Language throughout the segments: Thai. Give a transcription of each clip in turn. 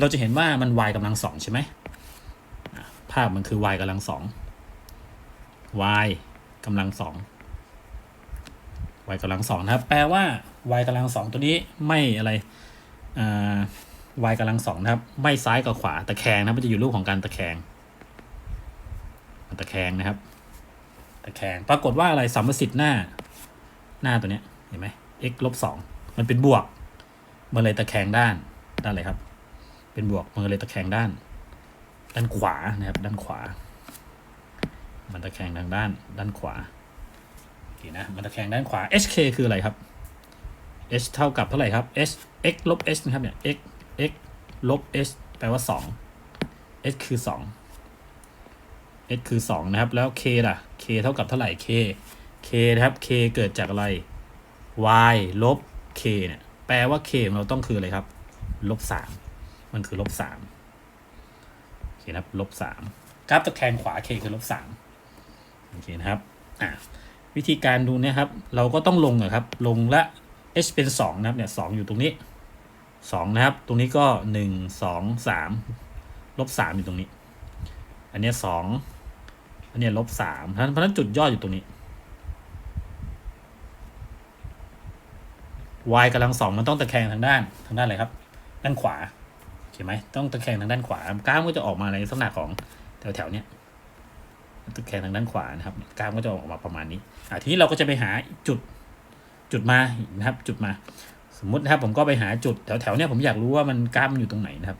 เราจะเห็นว่ามัน y กำลังสองใช่ไหมภาพมันคือ y กำลังสอง y กำลังสอง y กำลังสองนะครับ แปลว่า y กำลังสองตัวนี้ไม่อะไรอ่า y กำลังสองนะครับ ไม่ซ้ายกับขวาตะแคงนะมันจะอยู่รูปของการตะแคงตะแคงนะครับ ตะแคงปรากฏว่าอะไรสัมประสิทธิ์หน้า หน้าตัวเนี้ยเห็นไหม x ลบสองมันเป็นบวก มันเลยตะแคงด้านด้านอะไรครับ เป็นบวกมันเลยตะแคงด้าน ด้านขวานะครับ ด้านขวา มันตะแคงทางด้าน ด้านขวาโอเคนะมันตะแคงด้านขวา hk คืออะไรครับ h เท่ากับเท่าไหร่ครับ h x ลบ h นะครับเนี่ย x x ลบ h แปลว่าสอง h คือสอง h คือสองนะครับ แล้ว k ล่ะ k เท่ากับเท่าไหร่ k k นะครับ k เกิดจากอะไร y ลบ k เนี่ย แปลว่า k ของเราต้องคืออะไรครับ ลบสา มันคือลบสามโอเคนะครับลบสามกราฟตะแคงขวา k คือลบสามโอเคนะครับอ่าวิธีการดูเนี่ยครับ เราก็ต้องลงอะครับ ลงละ h เป็นสองนะครับเนี่ยสองอยู่ตรงนี้สองนะครับ ตรงนี้ก็หนึ่งสองสามลบสามอยู่ตรงนี้ อันเนี้ยสองอันเนี้ยลบสามเพราะฉะนั้นจุดยอดอยู่ตรงนี้ y กำลังสองมันต้องตะแคงทางด้านทางด้านอะไรครับ ด้านขวา เห็นไหมต้องตะแคงทางด้านขวากล้ามก็จะออกมาในลักษณะของแถวแถวๆเนี้ยตะแคงทางด้านขวานะครับกล้ามก็จะออกมาประมาณนี้อ่าทีนี้เราก็จะไปหาจุดจุดมานะครับ จุดมา สมมตินะครับ ผมก็ไปหาจุดแถวแถวๆเนี้ยผมอยากรู้ว่ามันกล้ามมันอยู่ตรงไหนนะครับ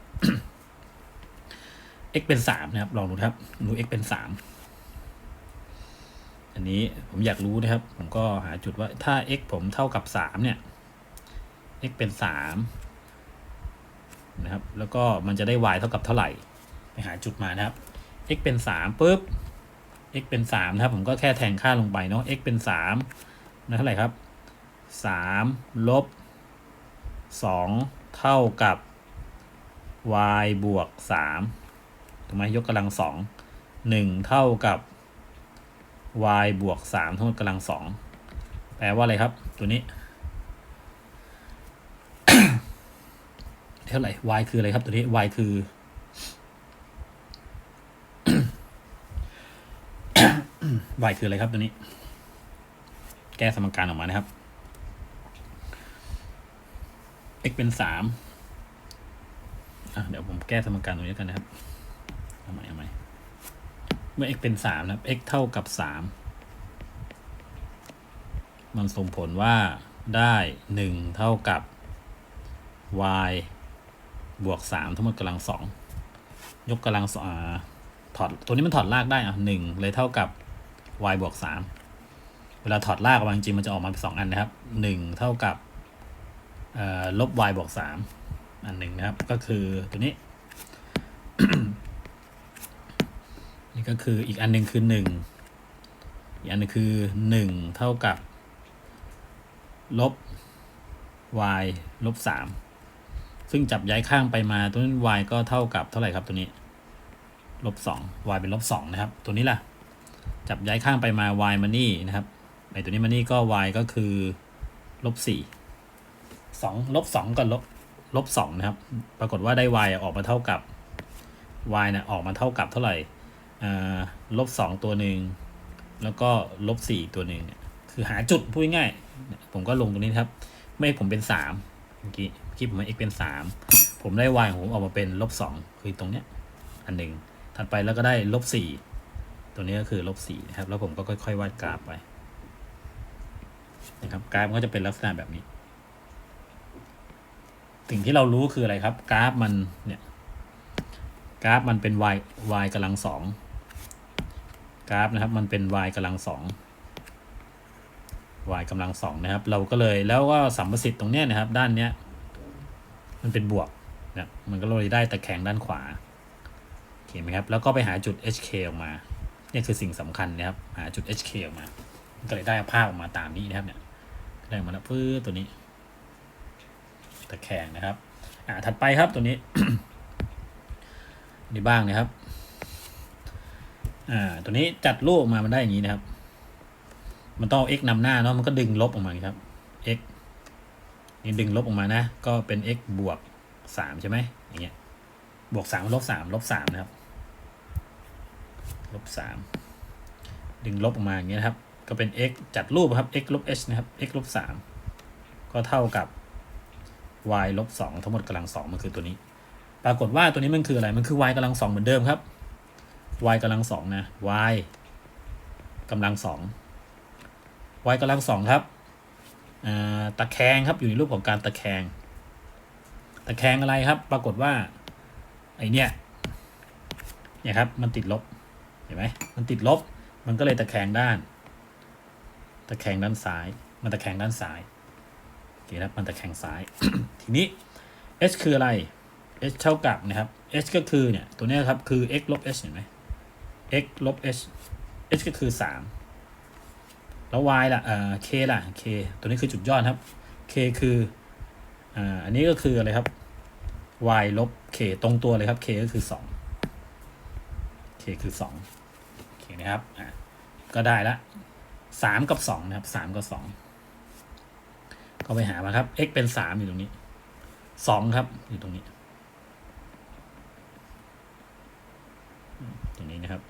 x เป็นสามนะครับ ลองดูครับดู x เป็นสามอันนี้ผมอยากรู้นะครับ ผมก็หาจุดว่าถ้า x ผมเท่ากับสามเนี่ย x เป็นสาม นะครับ แล้วก็มันจะได้ y เท่ากับเท่าไหร่ ไปหาจุดมานะครับ x เป็นสามปุ๊บ x เป็นสามนะครับ ผมก็แค่แทงค่าลงไปเนาะ x เป็นสามนะเท่าไหร่ครับสามลบสองเท่ากับ y บวกสามถูกไหมยกกำลังสองหนึ่งเท่ากับ y บวกสามทั้งหมดกำลังสองแปลว่าอะไรครับ ตัวนี้ เท่าไหร่ y คืออะไรครับตัวนี้ y คือ y คืออะไรครับตัวนี้ แก้สมการออกมานะครับ x เป็นสามเดี๋ยวผมแก้สมการตรงนี้กันนะครับเอาใหม่เอาใหม่เมื่อ x เป็นสามนะครับ x เท่ากับสามมันส่งผลว่าได้หนึ่งเท่ากับ y บวกสามทั้งหมดกำลังสองยกกำลังสองถอดตัวนี้มันถอดรากได้อะหนึ่งเลยเท่ากับ y บวกสามเวลาถอดรากออกมาจริงมันจะออกมาเป็นสองอันนะครับหนึ่งเท่ากับลบ y บวกสามอันหนึ่งนะครับ ก็คือตัวนี้ นี่ก็คืออีกอันหนึ่งคือหนึ่งอีกอันหนึงคือหนึ่งเท่ากับ ลบ y ลบสาม ซึ่งจับย้ายข้างไปมาตัวนี้ y ก็เท่ากับเท่าไหร่ครับตัวนี้ลบสอง y เป็นลบสองนะครับ ตัวนี้ล่ะ จับย้ายข้างไปมา y มานี่นะครับในตัวนี้มานี่ก็ y ก็คือลบสี่สองลบสองกับลบลบสองนะครับ ปรากฏว่าได้ y ออกมาเท่ากับ y นะออกมาเท่ากับเท่าไหร่อ่าลบสองตัวหนึ่งแล้วก็ลบสี่ตัวหนึ่งคือหาจุดพูดง่าย ผมก็ลงตรงนี้ครับ ไม่ให้ผมเป็นสามเมื่อกี้ เมื่อกี้ผมให้ x เป็นสามผมได้ y ของผมออกมาเป็นลบสองคือตรงเนี้ยอันหนึ่งถัดไปแล้วก็ได้ลบสี่ตัวนี้ก็คือลบสี่นะครับ แล้วผมก็ค่อย ๆ วาดกราฟไปนะครับกราฟมันก็จะเป็นลักษณะแบบนี้ สิ่งที่เรารู้คืออะไรครับ กราฟมันเนี่ยกราฟมันเป็น y y กำลังสองกราฟนะครับ มันเป็น y กำลังสอง y กำลังสองนะครับ เราก็เลยแล้วก็สัมประสิทธิ์ตรงเนี้ยนะครับ ด้านเนี้ย มันเป็นบวกนะมันก็เลยได้ตะแคงด้านขวาโอเคไหมครับ แล้วก็ไปหาจุด hk ออกมาเนี่ยคือสิ่งสำคัญนะครับ หาจุด hk ออกมามันก็เลยได้ภาพออกมาตามนี้นะครับเนี่ยได้มาแล้วพื้ตัวนี้ ตะแคงนะครับ อ่าถัดไปครับตัวนี้นี่บ้างนะครับ อ่า ตัวนี้จัดรูปออกมามันได้อย่างนี้นะครับ มันต้องเอา x นำหน้าเนาะมันก็ดึงลบออกมาครับ x นี่ดึงลบออกมานะ ก็เป็น x บวกสามใช่ไหมอย่างเงี้ย บวกสามลบสามลบสามนะครับ ลบสามดึงลบออกมาอย่างเงี้ยครับ ก็เป็น x จัดรูปครับ x ลบ h นะครับ x ลบสามก็เท่ากับ y ลบสองทั้งหมดกำลังสองมันคือตัวนี้ ปรากฏว่าตัวนี้มันคืออะไร มันคือ y กำลังสองเหมือนเดิมครับ y กำลังสองนะ y กำลังสอง y กำลังสองครับ อ่า ตะแคงครับอยู่ในรูปของการตะแคง ตะแคงอะไรครับ ปรากฏว่าไอเนี้ยเนี่ยครับมันติดลบเห็นไหมมันติดลบ มันก็เลยตะแคงด้าน ตะแคงด้านซ้าย มันตะแคงด้านซ้ายโอเคครับมันตะแคงซ้าย ทีนี้ h คืออะไร h เท่ากับนะครับ h ก็คือเนี่ยตัวเนี้ยครับคือ x ลบ h เห็นไหม x ลบ h h ก็คือสาม แล้ว y ล่ะเอ่อ k ล่ะ k ตัวนี้คือจุดยอดครับ k คืออ่าอันนี้ก็คืออะไรครับ y ลบ k ตรงตัวเลยครับ k ก็คือสอง k คือสองโอเคนะครับอะก็ได้ละสามกับสองนะครับสามกับสองก็ไปหามาครับ x เป็นสามอยู่ตรงนี้สองครับอยู่ตรงนี้ ตรงนี้นะครับ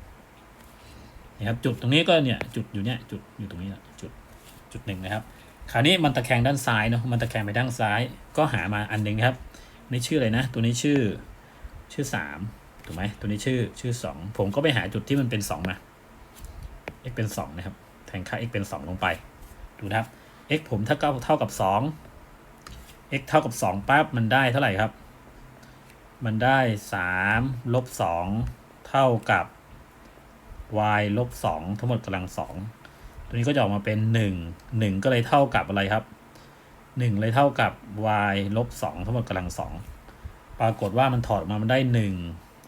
นี่ครับจุดตรงนี้ก็เนี่ยจุดอยู่เนี่ยจุดอยู่ตรงนี้แหละจุดจุดหนึ่งนะครับคราวนี้มันตะแคงด้านซ้ายเนาะมันตะแคงไปด้านซ้ายก็หามาอันหนึ่งครับนี่ชื่ออะไรนะ ตัวนี้ชื่อชื่อสามถูกไหมตัวนี้ชื่อชื่อสองผมก็ไปหาจุดที่มันเป็นสองมา x เป็นสองนะครับแทนค่า x เป็นสองลงไปดูนะครับ x ผมถ้าเท่าเท่ากับสอง x เท่ากับสองปั๊บมันได้เท่าไหร่ครับ มันได้สามลบสองเท่ากับ y ลบสองทั้งหมดกำลังสองตัวนี้ก็จะออกมาเป็นหนึ่งหนึ่งก็เลยเท่ากับอะไรครับหนึ่งเลยเท่ากับ y ลบสองทั้งหมดกำลังสองปรากฏว่ามันถอดออกมามันได้หนึ่ง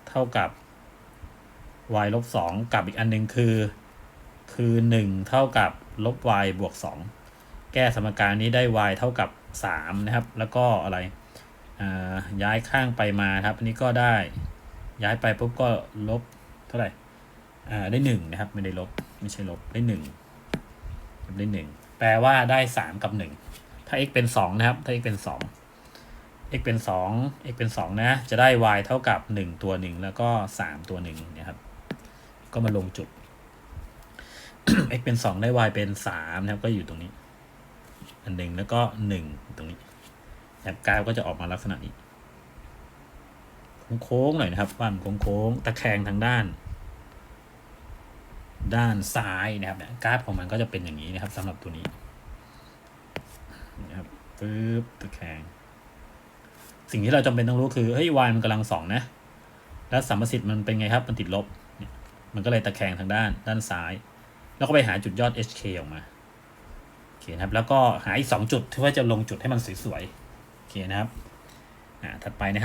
เท่ากับ y ลบสองกับอีกอันหนึ่งคือ คือหนึ่งเท่ากับลบ y บวกสองแก้สมการนี้ได้ y เท่ากับสามนะครับ แล้วก็อะไรย้ายข้างไปมาครับอันนี้ก็ได้ย้ายไปปุ๊บก็ลบเท่าไหร่ อ่าได้หนึ่งนะครับ ไม่ได้ลบ ไม่ใช่ลบได้หนึ่งได้หนึ่งแปลว่าได้สามกับหนึ่งถ้า x เป็นสองนะครับ ถ้า x เป็นสอง x เป็นสอง x เป็นสองนะ จะได้ y เท่ากับหนึ่งตัวหนึ่งแล้วก็สามตัวหนึ่งนะครับ ก็มาลงจุด x เป็นสองได้ y เป็นสามนะครับ ก็อยู่ตรงนี้ อันหนึ่งแล้วก็หนึ่งตรงนี้แบบกราฟก็จะออกมาลักษณะนี้โค้งๆหน่อยนะครับบ้านโค้งๆตะแคงทางด้าน ด้านซ้ายนะครับกราฟของมันก็จะเป็นอย่างนี้นะครับสำหรับตัวนี้นะครับปึ๊บตะแคงสิ่งที่เราจำเป็นต้องรู้คือเฮ้ย y มันกำลังสองนะ แล้วสัมประสิทธิ์มันเป็นไงครับมันติดลบเนี่ยมันก็เลยตะแคงทางด้านด้านซ้าย แล้วก็ไปหาจุดยอด HK ออกมาโอเคนะครับ แล้วก็หาอีกสองจุดที่ว่าจะลงจุดให้มันสวยๆโอเคนะครับอ่าถัดไปนะครับ